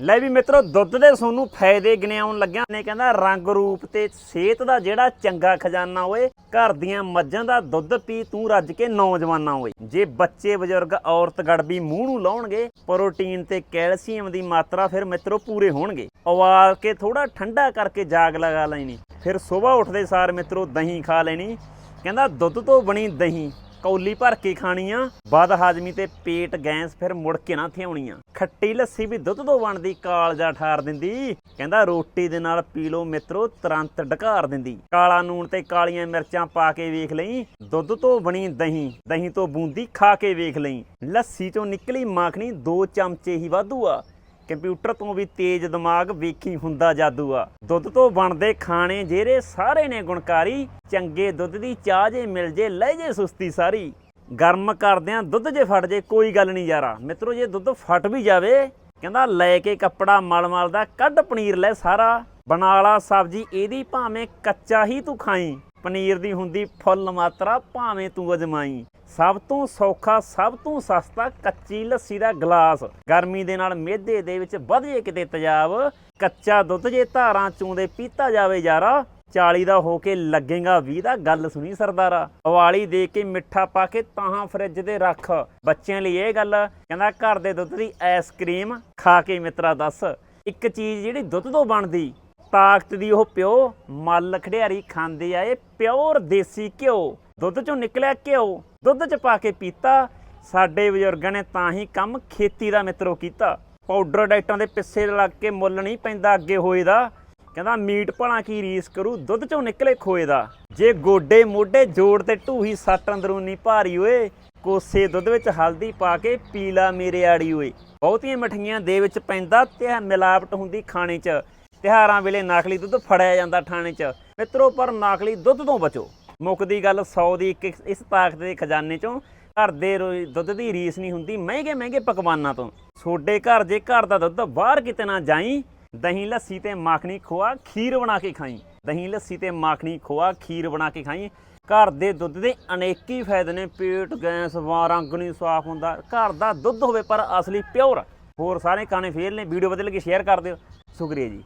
ਲੈ ਵੀ ਮਿੱਤਰੋ, ਦੁੱਧ ਦੇ ਤੁਹਾਨੂੰ ਫਾਇਦੇ ਗਿਣਾਉਣ ਲੱਗਿਆ ਨੇ ਕਹਿੰਦਾ, ਰੰਗ ਰੂਪ ਤੇ ਸਿਹਤ ਦਾ ਜਿਹੜਾ ਚੰਗਾ ਖਜ਼ਾਨਾ ਓਏ, ਘਰ ਦੀਆਂ ਮੱਝਾਂ ਦਾ ਦੁੱਧ ਪੀ ਤੂੰ ਰੱਜ ਕੇ ਨੌਜਵਾਨਾਂ ਓਏ। ਜੇ ਬੱਚੇ ਬਜ਼ੁਰਗ ਔਰਤ ਗੜਬੀ ਮੂੰਹ ਨੂੰ ਲਾਉਣਗੇ, ਪ੍ਰੋਟੀਨ ਤੇ ਕੈਲਸ਼ੀਅਮ ਦੀ ਮਾਤਰਾ ਫਿਰ ਮਿੱਤਰੋ ਪੂਰੇ ਹੋਣਗੇ। ਉਬਾਲ ਕੇ ਥੋੜਾ ਠੰਡਾ ਕਰਕੇ ਜਾਗ ਲਗਾ ਲੈਣੀ। ਫਿਰ ਸਵੇਰ ਉੱਠਦੇ ਸਾਰ ਮਿੱਤਰੋ ਦਹੀਂ ਖਾ ਲੈਣੀ। ਕਹਿੰਦਾ, ਦੁੱਧ ਤੋਂ ਬਣੀ ਦਹੀਂ ਕੌਲੀ ਭਰ ਕੇ ਖਾਣੀ ਆ ਬਦ ਹਾਜ਼ਮੀ ਤੇ ਪੇਟ ਗੈਸ ਫਿਰ ਮੁੜ ਕੇ ਨਾ ਥਿਆਉਣੀ ਆ ਖੱਟੀ ਲੱਸੀ ਵੀ ਦੁੱਧ ਤੋਂ ਬਣਦੀ ਕਾਲਜਾ ਠਾਰ ਦਿੰਦੀ। ਕਹਿੰਦਾ ਰੋਟੀ ਦੇ ਨਾਲ ਪੀ ਲਓ ਮਿੱਤਰੋ, ਤੁਰੰਤ ਢਕਾਰ ਦਿੰਦੀ। ਕਾਲਾ ਨੂਣ ਤੇ ਕਾਲੀਆਂ ਮਿਰਚਾਂ ਪਾ ਕੇ ਵੇਖ ਲਈ। ਦੁੱਧ ਤੋਂ ਬਣੀ ਦਹੀਂ ਦਹੀਂ ਤੋਂ ਬੂੰਦੀ ਖਾ ਕੇ ਵੇਖ ਲਈ। ਲੱਸੀ ਚੋਂ ਨਿਕਲੀ ਮਾਖਣੀ ਦੋ ਚਮਚੇ ਹੀ ਵਾਧੂ ਆ। ਕੰਪਿਊਟਰ ਤੋਂ ਵੀ ਤੇਜ਼ ਦਿਮਾਗ ਵੇਖੀ ਹੁੰਦਾ ਜਾਦੂ ਆ ਦੁੱਧ ਤੋਂ ਬਣਦੇ ਖਾਣੇ ਜਿਹੜੇ ਸਾਰੇ ਨੇ ਗੁਣਕਾਰੀ, ਚੰਗੇ ਦੁੱਧ ਦੀ ਚਾਹ ਜੇ ਮਿਲ ਜੇ, ਲੈ ਜੇ ਸੁਸਤੀ ਸਾਰੀ। ਗਰਮ ਕਰਦਿਆਂ ਦੁੱਧ ਜੇ ਫਟ ਜੇ, ਕੋਈ ਗੱਲ ਨਹੀਂ ਯਾਰਾ। ਮਿੱਤਰੋ, ਜੇ ਦੁੱਧ ਫਟ ਵੀ ਜਾਵੇ, ਕਹਿੰਦਾ ਲੈ ਕੇ ਕੱਪੜਾ ਮਲ ਮਲ ਦਾ, ਕੱਢ ਪਨੀਰ ਲੈ ਸਾਰਾ। ਬਨਾਲਾ ਸਬਜੀ, ਇਹਦੀ ਭਾਵੇਂ ਕੱਚਾ ਹੀ ਤੂੰ ਖਾਈ। ਪਨੀਰ ਦੀ ਹੁੰਦੀ ਫੁੱਲ ਮਾਤਰਾ ਭਾਵੇਂ ਤੂੰ ਅਜਮਾਈ। ਸਭ ਤੋਂ ਸੌਖਾ, ਸਭ ਤੋਂ ਸਸਤਾ ਕੱਚੀ ਲੱਸੀ ਦਾ ਗਲਾਸ। ਗਰਮੀ ਦੇ ਨਾਲ ਮਿਹਦੇ ਦੇ ਵਿੱਚ ਵਧੇ ਕਿਤੇ ਤਜਾਬ। ਕੱਚਾ ਦੁੱਧ ਜੇ ਧਾਰਾਂ ਚੋਂਦੇ ਪੀਤਾ ਜਾਵੇ ਯਾਰਾ 40 ਦਾ ਹੋ ਕੇ ਲੱਗੇਗਾ 20 ਦਾ, ਗੱਲ ਸੁਣੀ ਸਰਦਾਰਾ। ਦੀਵਾਲੀ ਦੇ ਕੇ ਮਿੱਠਾ ਪਾ ਕੇ ਤਾਹਾਂ ਫਰਿੱਜ ਦੇ ਰੱਖ। ਬੱਚਿਆਂ ਲਈ ਇਹ ਗੱਲ, ਕਹਿੰਦਾ ਘਰ ਦੇ ਦੁੱਧ ਦੀ ਆਈਸਕ੍ਰੀਮ ਖਾ ਕੇ ਮਿੱਤਰਾ ਦੱਸ। ਇੱਕ ਚੀਜ਼ ਜਿਹੜੀ ਦੁੱਧ ਤੋਂ ਬਣਦੀ ਤਾਕਤ ਦੀ ਉਹ ਪਿਓ ਮੱਲ ਖੜਿਆਰੀ ਖਾਂਦੇ ਆ, ਇਹ ਪਿਓਰ ਦੇਸੀ ਘਿਓ। ਦੁੱਧ ਚੋਂ ਨਿਕਲਿਆ ਘਿਓ, ਦੁੱਧ ਚ ਪਾ ਕੇ ਪੀਤਾ। ਸਾਡੇ ਬਜ਼ੁਰਗਾਂ ਨੇ ਤਾਂ ਹੀ ਕੰਮ ਖੇਤੀ ਦਾ ਮਿੱਤਰੋ ਕੀਤਾ। ਪਾਊਡਰ ਡਾਈਟਾਂ ਦੇ ਪਿੱਛੇ ਲੱਗ ਕੇ ਮੁੱਲ ਨਹੀਂ ਪੈਂਦਾ ਅੱਗੇ ਹੋਏ ਦਾ। ਕਹਿੰਦਾ ਮੀਟ ਭਲਾ ਕੀ ਰੀਸ ਕਰੂ, ਦੁੱਧ ਚੋਂ ਨਿਕਲੇ ਖੋਏ ਦਾ। ਜੇ ਗੋਡੇ ਮੋਢੇ ਜੋੜ ਤੇ ਢੂਹੀ ਸੱਟ ਅੰਦਰੂਨੀ ਭਾਰੀ ਓਏ ਕੋਸੇ ਦੁੱਧ ਵਿੱਚ ਹਲਦੀ ਪਾ ਕੇ ਪੀਲਾ ਮੇਰੇ ਆੜੀ ਓਏ ਬਹੁਤੀਆਂ ਮਠੀਆਂ ਦੇ ਵਿੱਚ ਪੈਂਦਾ ਤੇ ਮਿਲਾਵਟ ਹੁੰਦੀ ਖਾਣੇ 'ਚ। ਤਿਉਹਾਰਾਂ ਵੇਲੇ ਨਕਲੀ ਦੁੱਧ ਫੜਿਆ ਜਾਂਦਾ ਥਾਣੇ 'ਚ। ਮਿੱਤਰੋ, ਪਰ ਨਕਲੀ ਦੁੱਧ ਤੋਂ ਬਚੋ। ਮੁੱਕਦੀ ਗੱਲ 100 ਦੀ ਇੱਕ ਇਸ ਤਾਕਤ ਦੇ ਖਜ਼ਾਨੇ 'ਚੋਂ। ਘਰ ਦੇ ਰੋਈ ਦੁੱਧ ਦੀ ਰੀਸ ਨਹੀਂ ਹੁੰਦੀ ਮਹਿੰਗੇ ਮਹਿੰਗੇ ਪਕਵਾਨਾਂ ਤੋਂ। ਛੋਡੇ ਘਰ ਜੇ ਘਰ ਦਾ ਦੁੱਧ ਬਾਹਰ ਕਿਤੇ ਨਾ ਜਾਈ, ਦਹੀਂ, ਲੱਸੀ ਤੇ ਮਾਖਣੀ ਖੋਆ ਖੀਰ ਬਣਾ ਕੇ ਖਾਈ। ਦਹੀਂ, ਲੱਸੀ ਤੇ ਮਾਖਣੀ ਖੋਆ ਖੀਰ ਬਣਾ ਕੇ ਖਾਈ। ਘਰ ਦੇ ਦੁੱਧ ਦੇ ਅਨੇਕੀ ਫਾਇਦੇ ਨੇ। ਪੇਟ, ਗੈਸ ਵਾ ਰੰਗ ਨਹੀਂ ਸਾਫ਼ ਹੁੰਦਾ। ਘਰ ਦਾ ਦੁੱਧ ਹੋਵੇ ਪਰ ਅਸਲੀ ਪਿਓਰ। ਹੋਰ ਸਾਰੇ ਕਾਣੇ ਫੇਰ ਨੇ। ਵੀਡੀਓ ਵਧੀਆ ਕੇ ਸ਼ੇਅਰ ਕਰ ਦਿਓ। ਸ਼ੁਕਰੀਆ ਜੀ।